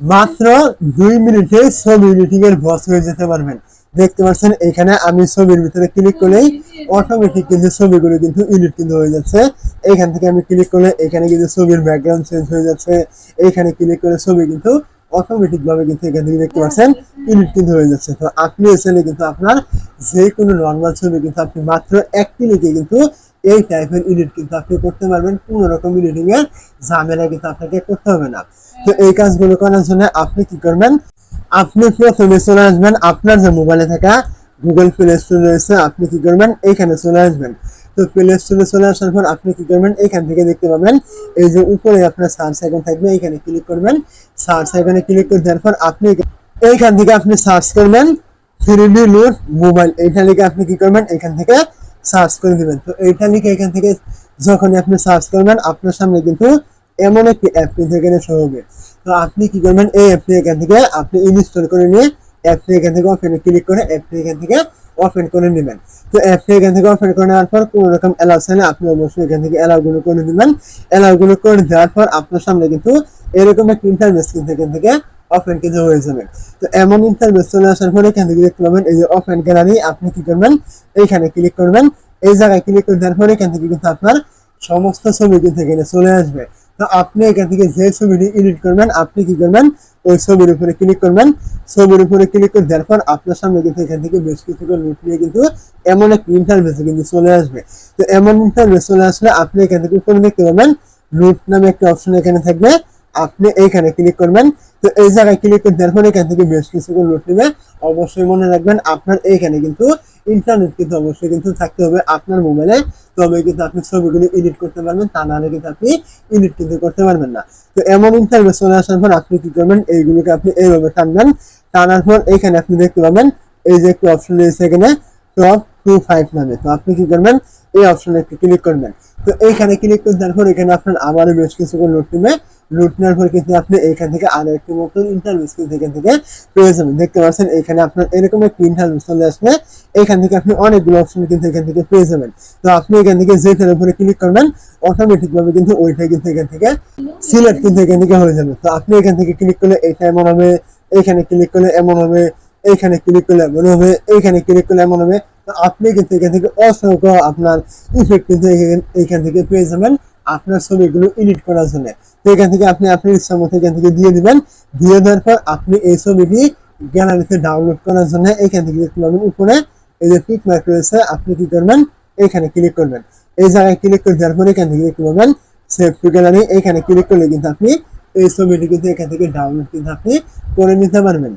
মাত্র দুই মিনিটে ছবি এডিটিং এর বস হয়ে যেতে পারবেন। দেখতে পাচ্ছেন, এখানে আমি ছবির ভিতরে ক্লিক করলেই অটোমেটিক কিন্তু ছবিগুলো কিন্তু এডিট কিন্তু হয়ে যাচ্ছে। এখান থেকে আমি ক্লিক করলে এখানে কিন্তু ছবির ব্যাকগ্রাউন্ড চেঞ্জ হয়ে যাচ্ছে। এখানে ক্লিক করে ছবি কিন্তু অটোমেটিক ভাবে কিন্তু এখান থেকে দেখতে পাচ্ছেন এডিট কিন্তু হয়ে যাচ্ছে। তো আপনি এসে কিন্তু আপনার যে কোনো নর্মাল ছবি কিন্তু আপনি মাত্র এক ক্লিকে কিন্তু এই টাইপের এডিট কিন্তু আপনি করতে পারবেন। কোনো রকম এর ঝামেলা কিন্তু আপনাকে করতে হবে না। তো এই কাজগুলো করার জন্য আপনি কি করবেন? আপনি প্রথমে চলে আসবেন আপনার যে মোবাইলে থাকা গুগল প্লে স্টোর রয়েছে, আপনি কি করবেন? এইখানে চলে আসবেন। তো প্লে স্টোরে চলে আসার পর আপনি কি করবেন? এখান থেকে দেখতে পাবেন এই যে উপরে আপনার সার্চ আইকন থাকবে এইখানে ক্লিক করবেন। সার্চ আইকনে ক্লিক করে দেওয়ার পর আপনি এইখান থেকে আপনি সার্চ করবেন। থ্রি ডি মোবাইল এইটা লিখে আপনি কি করবেন? এখান থেকে সার্চ করে দিবেন। তো এইটা লিখে এখান থেকে যখনই আপনি সার্চ করবেন, আপনার সামনে কিন্তু এমন একটি অ্যাপ কিন্তু এখানে শো হবে। তো আপনি কি করবেন? এই অ্যাপটি এখান থেকে আপনি ইনস্টল করে নিয়ে অ্যাপটি এখান থেকে ওপেনে ক্লিক করে অ্যাপটি এখান থেকে ওপেন করে নেবেন। তো অ্যাপটি এখান থেকে ওপেন করে নেওয়ার পর কোনো রকম অ্যালাউ চাইলে আপনি অবশ্যই এখান থেকে অ্যালাউ গুলো করে দিবেন অ্যালাউ গুলো করে দেওয়ার পর আপনার সামনে কিন্তু এরকম একটা ইন্টারনেট কিন্তু এখান থেকে ওপেন কিন্তু যাবে তো এমন ইন্টারনেট চলে আসার পরে এখান থেকে দেখতে পাবেন এই যে ওপেন গ্যালারি আপনি কি করবেন? এইখানে ক্লিক করবেন। এই জায়গায় ক্লিক করে দেওয়ার পরে এখান থেকে কিন্তু আপনার সমস্ত ছবি কিন্তু এখানে চলে আসবে। তো আপনি এখান থেকে যে ছবিটি এডিট করবেন, আপনি কি করবেন? ওই ছবির উপরে ক্লিক করবেন। ছবির উপরে ক্লিক করে দেওয়ার পর আপনার সামনে কিন্তু এখান থেকে বেশ কিছু নোট নিয়ে কিন্তু এমন একটা ইন্টারভেস কিন্তু চলে আসবে। তো এমন ইন্টারভেস চলে আসলে আপনি এখান থেকে উপরে দেখতে পাবেন নোট নামে একটা অপশন এখানে থাকবে। আপনি এইখানে ক্লিক করবেন, তো এই জায়গায় ক্লিক করে দেওয়ার পর এখান থেকে বেশ কিছু নোট নেবে। অবশ্যই মনে রাখবেন, আপনার এইখানে কিন্তু ইন্টারনেট কিন্তু অবশ্যই কিন্তু থাকতে হবে আপনার মোবাইলে তবে কিন্তু আপনি ছবিগুলো এডিট করতে পারবেন, তা নাহলে কিন্তু আপনি এডিট কিন্তু করতে পারবেন না। তো এমন ইন্টারভিউ চলে আসার পর আপনি কি করবেন, এইগুলোকে আপনি এইভাবে টানবেন। টানার পর এইখানে আপনি দেখতে পাবেন, এই যে একটি অপশন রয়েছে এখানে টপ টু ফাইভ নামে। তো আপনি কি করবেন, এই অপশনে একটু ক্লিক করবেন। তো এইখানে ক্লিক করে দেওয়ার পর এখানে আপনার আবারও বেশ কিছু নোট নেবে। নোট নেওয়ার পর কিন্তু আপনি এখান থেকে আরও একটি নতুন ইন্টারভিউ কিন্তু এখান থেকে পেয়ে যাবেন। দেখতে পাচ্ছেন, এখানে আপনার এরকম একটি ইন্টারভিউ চলে আসবে। এখান থেকে আপনি অনেকগুলো অপশন কিন্তু এখান থেকে পেয়ে যাবেন। তো আপনি এখান থেকে যেটার উপরে ক্লিক করবেন অটোমেটিক ভাবে কিন্তু ওইটাই কিন্তু এখান থেকে সিলেক্ট কিন্তু এখান থেকে হয়ে যাবে। তো আপনি এখান থেকে ক্লিক করলে এটা এমন হবে, এখানে ক্লিক করলে এমন হবে এইখানে ক্লিক করলে এমন হবে এইখানে ক্লিক করলে এমন হবে। আপনি কিন্তু এখান থেকে অসংখ্য আপনার ইফেক্ট কিন্তু এখান- থেকে পেয়ে যাবেন আপনার ছবিগুলো এডিট করার জন্য। তো এখান থেকে আপনি আপনার ইচ্ছা মতো এখান থেকে দিয়ে দিবেন। দিয়ে দেওয়ার পর আপনি এই ছবিটি গ্যালারিতে ডাউনলোড করার জন্য এখান থেকে দেখতে পাবেন উপরে এই যে পিক মার্ক রয়েছে, আপনি কি করবেন? এখানে ক্লিক করবেন। এই জায়গায় ক্লিক করে দেওয়ার পরে এখান থেকে দেখতে পাবেন সেভ টু গ্যালারি এখানে ক্লিক করলে কিন্তু আপনি এই ছবিটি কিন্তু এখান থেকে ডাউনলোড কিন্তু আপনি করে নিতে পারবেন।